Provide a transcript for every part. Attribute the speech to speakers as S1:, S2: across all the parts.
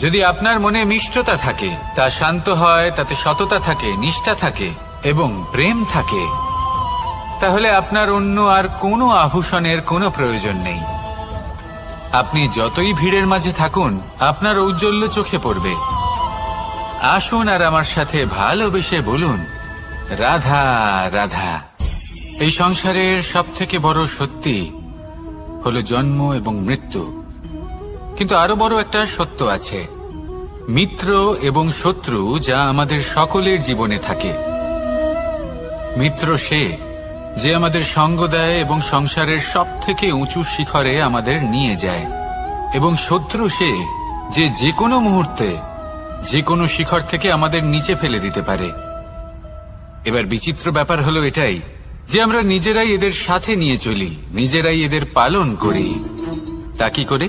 S1: যদি আপনার মনে মিষ্টতা থাকে, তা শান্ত হয়, তাতে সততা থাকে, নিষ্ঠা থাকে এবং প্রেম থাকে, তাহলে আপনার অন্য আর কোনো আভূষণের কোনো প্রয়োজন নেই। আপনি যতই ভিড়ের মাঝে থাকুন, আপনার ঔজ্জ্বল্য চোখে পড়বে। আসুন আর আমার সাথে ভালোবেসে বলুন, রাধা রাধা। এই সংসারের সব থেকে বড় সত্যি হলো জন্ম এবং মৃত্যু। কিন্তু আরও বড় একটা সত্য আছে। মিত্র এবং শত্রু যা আমাদের সকলের জীবনে থাকে। মিত্র সে যে আমাদের সঙ্গ দেয় এবং সংসারের সব থেকে উঁচু শিখরে আমাদের নিয়ে যায়। এবং শত্রু সে যে যে কোনো মুহূর্তে যে কোনো শিখর থেকে আমাদের নিচে ফেলে দিতে পারে। এবার বিচিত্র ব্যাপার হলো এটাই যে আমরা নিজেরাই এদের সাথে নিয়ে চলি, নিজেরাই এদের পালন করি। তা কি করে?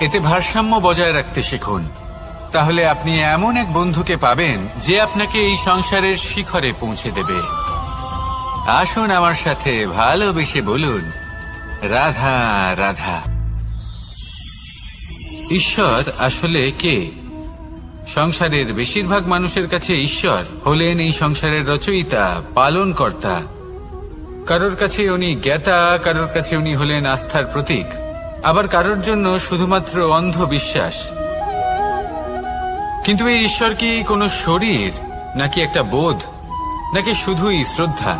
S1: এতে ভারসাম্য বজায় রাখতে শিখুন। তাহলে আপনি এমন এক বন্ধুকে পাবেন যে আপনাকে এই সংসারের শিখরে পৌঁছে দেবে। আসুন আমার সাথে ভালোবেসে বলুন, রাধা রাধা। ঈশ্বর আসলে কে? সংসারের বেশিরভাগ মানুষের কাছে ঈশ্বর হলেন এই সংসারের রচয়িতা, পালনকর্তা। কারোর কাছে উনি জ্ঞাতা, কারোর কাছে উনি হলেন আস্থার প্রতীক। আবার কারোর জন্য শুধুমাত্র অন্ধ বিশ্বাস কিন্তু এই ঈশ্বর কি কোনো শরীর, নাকি একটা বোধ, নাকি শুধুই শ্রদ্ধা?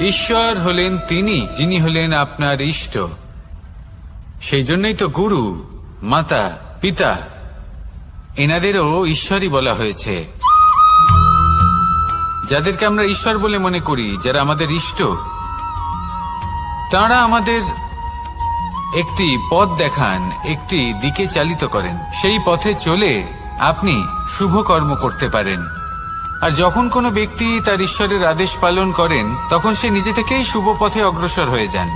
S1: ঈশ্বর হলেন তিনি, যিনি হলেন আপনার ইষ্ট। সেই জন্যই তো গুরু, মাতা, পিতা, এনাদেরও ঈশ্বরই বলা হয়েছে। যাদেরকে আমরা ঈশ্বর বলে মনে করি, যারা আমাদের ইষ্ট, তারা আমাদের একটি পথ দেখান, একটি দিকে চালিত করেন। সেই পথে চলে আপনি শুভ কর্ম করতে পারেন। আর যখন কোনো ব্যক্তি তার ঈশ্বরের আদেশ পালন করেন, তখন সে নিজে থেকেই শুভ পথে অগ্রসর হয়ে যান।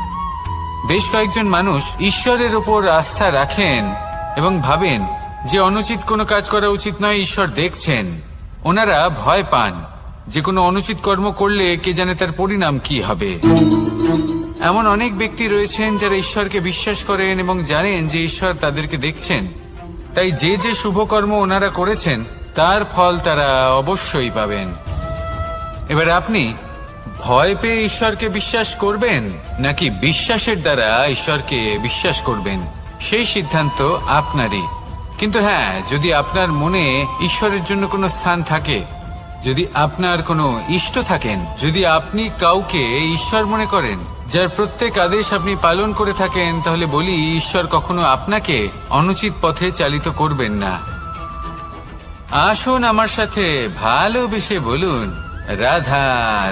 S1: বেশ কয়েকজন মানুষ ঈশ্বরের ওপর আস্থা রাখেন এবং ভাবেন যে অনুচিত কোনো কাজ করা উচিত নয়, ঈশ্বর দেখছেন। ওনারা ভয় পান যে কোনো অনুচিত কর্ম করলে কে জানে তার পরিণাম কি হবে। এমন অনেক ব্যক্তি রয়েছেন যারা ঈশ্বরকে বিশ্বাস করেন এবং জানেন যে ঈশ্বর তাদেরকে দেখছেন। তাই যে যে শুভ কর্ম ওনারা করেছেন, তার ফল তারা অবশ্যই পাবেন। এবার আপনি ভয় পেয়ে ঈশ্বরকে বিশ্বাস করবেন, নাকি বিশ্বাসের দ্বারা ঈশ্বরকে বিশ্বাস করবেন? সেই সিদ্ধান্ত আপনারই। কিন্তু হ্যাঁ যদি আপনার মনে ঈশ্বরের জন্য কোনো স্থান থাকে, যদি আপনার কোনো ইষ্ট থাকেন, যদি আপনি কাউকে ঈশ্বর মনে করেন যার প্রত্যেক আদেশ আপনি পালন করে থাকেন, তাহলে বলি, ঈশ্বর কখনো আপনাকে অনুচিত পথে চালিত করবেন না। আসুন আমার সাথে ভালোবেসে বলুন, রাধা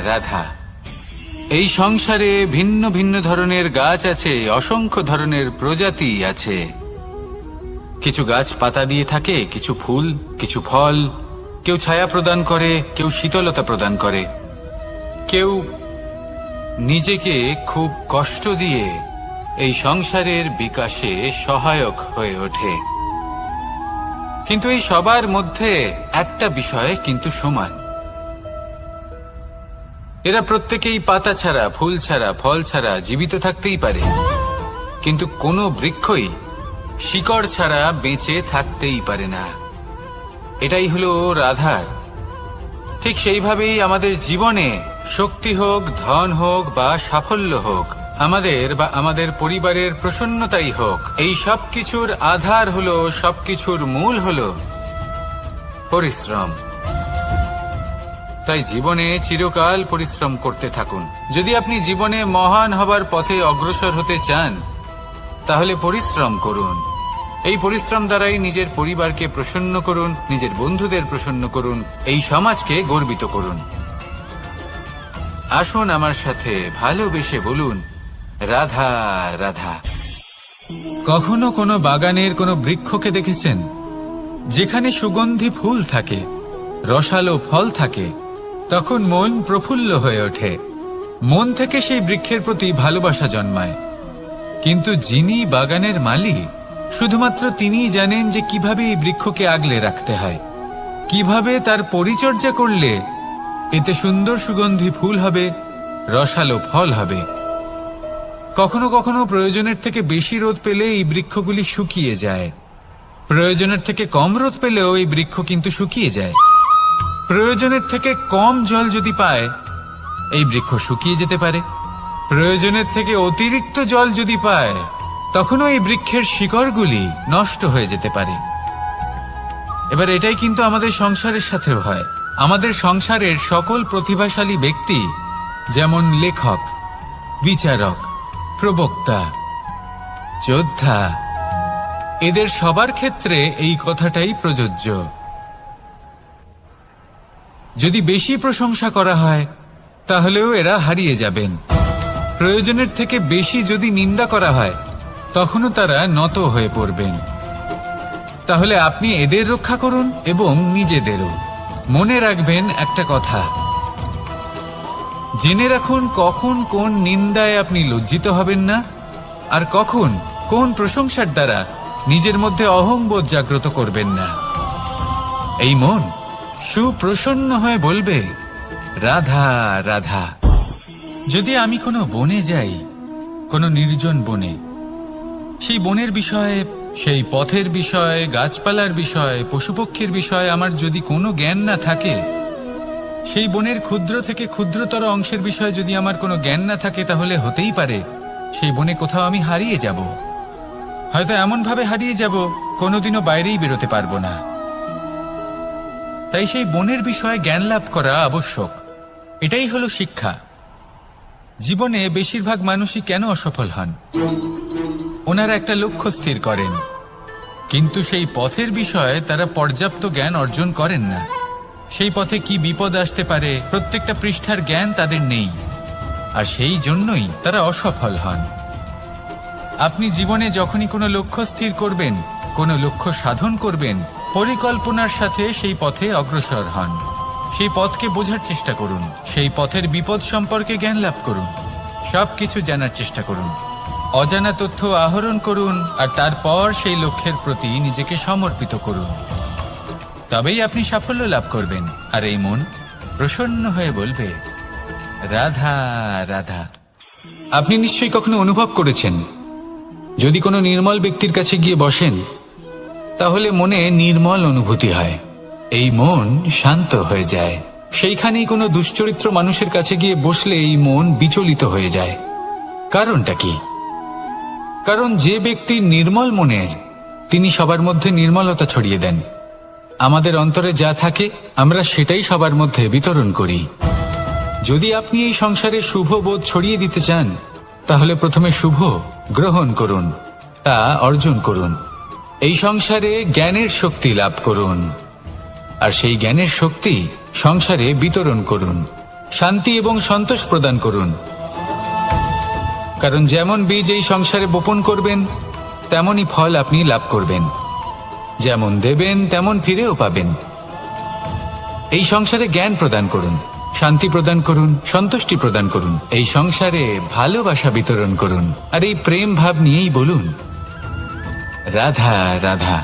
S1: রাধা। এই সংসারে ভিন্ন ভিন্ন ধরনের গাছ আছে, অসংখ্য ধরনের প্রজাতি আছে। কিছু গাছ পাতা দিয়ে থাকে, কিছু ফুল, কিছু ফল। কেউ ছায়া প্রদান করে, কেউ শীতলতা প্রদান করে। কেউ নিজেকে খুব কষ্ট দিয়ে এই সংসারের বিকাশে সহায়ক হয়ে ওঠে। কিন্তু এই সবার মধ্যে একটা বিষয় কিন্তু সমান। এরা প্রত্যেকেই পাতা ছাড়া, ফুল ছাড়া, ফল ছাড়া জীবিত থাকতেই পারে। কিন্তু কোনো বৃক্ষই শিকড় ছাড়া বেঁচে থাকতেই পারে না। এটাই হলো রাধার। ঠিক সেইভাবেই আমাদের জীবনে শক্তি হোক, ধন হোক বা সাফল্য হোক, আমাদের বা আমাদের পরিবারের প্রসন্নতাই হোক, এই সব কিছুর আধার হলো, সবকিছুর মূল হলো পরিশ্রম। তাই জীবনে চিরকাল পরিশ্রম করতে থাকুন। যদি আপনি জীবনে মহান হবার পথে অগ্রসর হতে চান, তাহলে পরিশ্রম করুন। এই পরিশ্রম দ্বারাই নিজের পরিবারকে প্রসন্ন করুন, নিজের বন্ধুদের প্রসন্ন করুন, এই সমাজকে গর্বিত করুন। আসুন আমার সাথে ভালোবেসে বলুন, রাধা রাধা। কখনো কোনো বাগানের কোনো বৃক্ষকে দেখেছেন? যেখানে সুগন্ধি ফুল থাকে, রসালো ফল থাকে, তখন মন প্রফুল্ল হয়ে ওঠে। মন থেকে সেই বৃক্ষের প্রতি ভালোবাসা জন্মায়। কিন্তু যিনি বাগানের মালিক, শুধুমাত্র তিনিই জানেন যে কীভাবে এই বৃক্ষকে আগলে রাখতে হয়। কীভাবে তার পরিচর্যা করলে এতে সুন্দর সুগন্ধি ফুল হবে, রসালো ফল হবে। কখনো কখনো প্রয়োজনের থেকে বেশি রোদ পেলে এই বৃক্ষগুলি শুকিয়ে যায়। প্রয়োজনের থেকে কম রোদ পেলেও এই বৃক্ষ কিন্তু শুকিয়ে যায়। প্রয়োজনের থেকে কম জল যদি পায়, এই বৃক্ষ শুকিয়ে যেতে পারে। প্রয়োজনের থেকে অতিরিক্ত জল যদি পায়, তখনও এই বৃক্ষের শিকড়গুলি নষ্ট হয়ে যেতে পারে। এবার এটাই কিন্তু আমাদের সংসারের সাথেও হয়। আমাদের সংসারের সকল প্রতিভাশালী ব্যক্তি, যেমন লেখক, বিচারক, প্রবক্তা, যোদ্ধা, এদের সবার ক্ষেত্রে এই কথাটাই প্রযোজ্য। যদি বেশি প্রশংসা করা হয়, তাহলেও এরা হারিয়ে যাবেন। প্রয়োজনের থেকে বেশি যদি নিন্দা করা হয়, তখনও তারা নত হয়ে পড়বেন। তাহলে আপনি এদের রক্ষা করুন এবং নিজেদেরও। মনে রাখবেন একটা কথা। জেনে রাখুন কখন কোন নিন্দায় আপনি লজ্জিত হবেন না, আর কখন কোন প্রশংসার দ্বারা নিজের মধ্যে অহংবোধ জাগ্রত করবেন না। এই মন সুপ্রসন্ন হয়ে বলবে, রাধা রাধা। যদি আমি কোনো বনে যাই, কোনো নির্জন বনে, সেই বনের বিষয়ে সেই পথের বিষয়ে, গাছপালার বিষয়ে, পশুপক্ষীর বিষয়ে আমার যদি কোনো জ্ঞান না থাকে, সেই বনের ক্ষুদ্র থেকে ক্ষুদ্রতর অংশের বিষয়ে যদি আমার কোনো জ্ঞান না থাকে, তাহলে হতেই পারে, সেই বনে কোথাও আমি হারিয়ে যাব। হয়তো এমনভাবে হারিয়ে যাব, কোনোদিনও বাইরেই বেরোতে পারব না। তাই সেই বনের বিষয়ে জ্ঞান লাভ করা আবশ্যক। এটাই হলো শিক্ষা। জীবনে বেশিরভাগ মানুষই কেন অসফল হন? ওনারা একটা লক্ষ্য স্থির করেন। কিন্তু সেই পথের বিষয়ে তারা পর্যাপ্ত জ্ঞান অর্জন করেন না। সেই পথে কি বিপদ আসতে পারে, প্রত্যেকটা পৃষ্ঠার জ্ঞান তাদের নেই। আর সেই জন্যই তারা অসফল হন। আপনি জীবনে যখনই কোনো লক্ষ্য স্থির করবেন, কোনো লক্ষ্য সাধন করবেন, পরিকল্পনার সাথে সেই পথে অগ্রসর হন। সেই পথকে বোঝার চেষ্টা করুন। সেই পথের বিপদ সম্পর্কে জ্ঞান লাভ করুন। সবকিছু জানার চেষ্টা করুন। অজানা তথ্য আহরণ করুন আর তারপর সেই লক্ষ্যের প্রতি নিজেকে সমর্পিত করুন। তবেই আপনি সাফল্য লাভ করবেন। আর এই মন প্রসন্ন হয়ে বলবে, রাধা রাধা। আপনি নিশ্চয়ই কখনো অনুভব করেছেন, যদি কোনো নির্মল ব্যক্তির কাছে গিয়ে বসেন, তাহলে মনে নির্মল অনুভূতি হয়। এই মন শান্ত হয়ে যায়। সেইখানেই কোনো দুশ্চরিত্র মানুষের কাছে গিয়ে বসলে এই মন বিচলিত হয়ে যায়। কারণটা কি? কারণ যে ব্যক্তি নির্মল মনের, তিনি সবার মধ্যে নির্মলতা ছড়িয়ে দেন। আমাদের অন্তরে যা থাকে, আমরা সেটাই সবার মধ্যে বিতরণ করি। যদি আপনি এই সংসারে শুভ বোধ ছড়িয়ে দিতে চান, তাহলে প্রথমে শুভ গ্রহণ করুন, তা অর্জন করুন। এই সংসারে জ্ঞানের শক্তি লাভ করুন। আর সেই জ্ঞানের শক্তি সংসারে বিতরণ করুন। শান্তি এবং সন্তোষ প্রদান করুন। কারণ যেমন বীজ এই সংসারে বপন করবেন, তেমনই ফল আপনি লাভ করবেন। যেমন দেবেন, তেমন ফিরেও পাবেন। এই সংসারে জ্ঞান প্রদান করুন, শান্তি প্রদান করুন, সন্তুষ্টি প্রদান করুন, এই সংসারে ভালোবাসা বিতরণ করুন, আর এই প্রেম ভাব নিয়েই বলুন, রাধা রাধা।